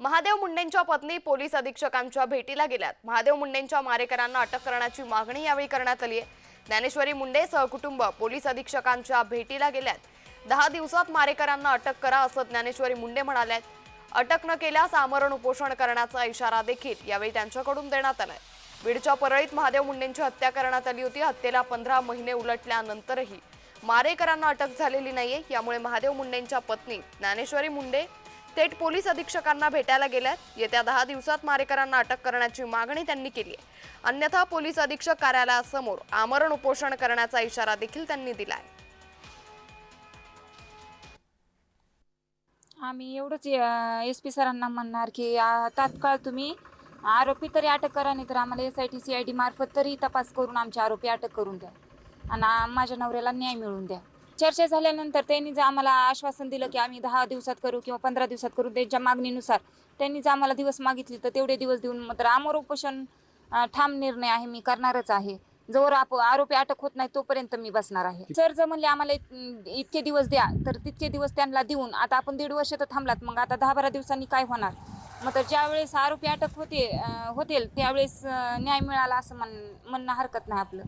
महादेव मुंडेंच्या पत्नी पोलीस अधीक्षकांच्या भेटीला गेल्यात. महादेव मुंडेंच्या मारेकरांना अटक करण्याची मागणी यावेळी करण्यात आली आहे. ज्ञानेश्वरी मुंडे सहकुटुंब पोलीस अधीक्षकांच्या भेटीला गेल्यात. दहा दिवसात मारेकरांना अटक करा असं ज्ञानेश्वरी मुंडे म्हणाल्यात. अटक न केल्यास आमरण उपोषण करण्याचा इशारा देखील यावेळी त्यांच्याकडून देण्यात आलाय. बीडच्या परळीत महादेव मुंडेंची हत्या करण्यात आली होती. हत्येला पंधरा महिने उलटल्यानंतरही मारेकरांना अटक झालेली नाहीये. यामुळे महादेव मुंडेंच्या पत्नी ज्ञानेश्वरी मुंडे थेट पोलीस अधीक्षकांना भेटायला गेल्यात. येत्या दहा दिवसात मारेकरांना अटक करण्याची मागणी त्यांनी केली आहे. अन्यथा पोलीस अधीक्षक कार्यालयासमोर आमरण उपोषण करण्याचा इशारा देखील त्यांनी दिलाय. आम्ही एवढंच एस पी सरांना म्हणणार की तात्काळ तुम्ही आरोपी तरी अटक करा नाही तर आम्हाला S I T C I D मार्फत तरी तपास करून आमचे आरोपी अटक करून द्या. आणि माझ्या नवऱ्याला न्याय मिळवून द्या. चर्चा झाल्यानंतर त्यांनी जर आम्हाला आश्वासन दिलं की आम्ही दहा दिवसात करू किंवा पंधरा दिवसात करू त्यांच्या मागणीनुसार त्यांनी जर आम्हाला दिवस मागितले तर तेवढे दिवस देऊन मात्र आमर उपोषण ठाम निर्णय आहे मी करणारच आहे. जोवर आप आरोपी अटक होत नाही तोपर्यंत मी बसणार आहे. जर जर म्हणले आम्हाला इत- इतके दिवस द्या तर तितके दिवस त्यांना देऊन आता आपण दीड वर्ष तर थांबलात मग आता दहा बारा दिवसांनी काय होणार? मग तर ज्या वेळेस आरोपी अटक होते होतील त्यावेळेस न्याय मिळाला असं म्हण म्हणणं हरकत नाही आपलं.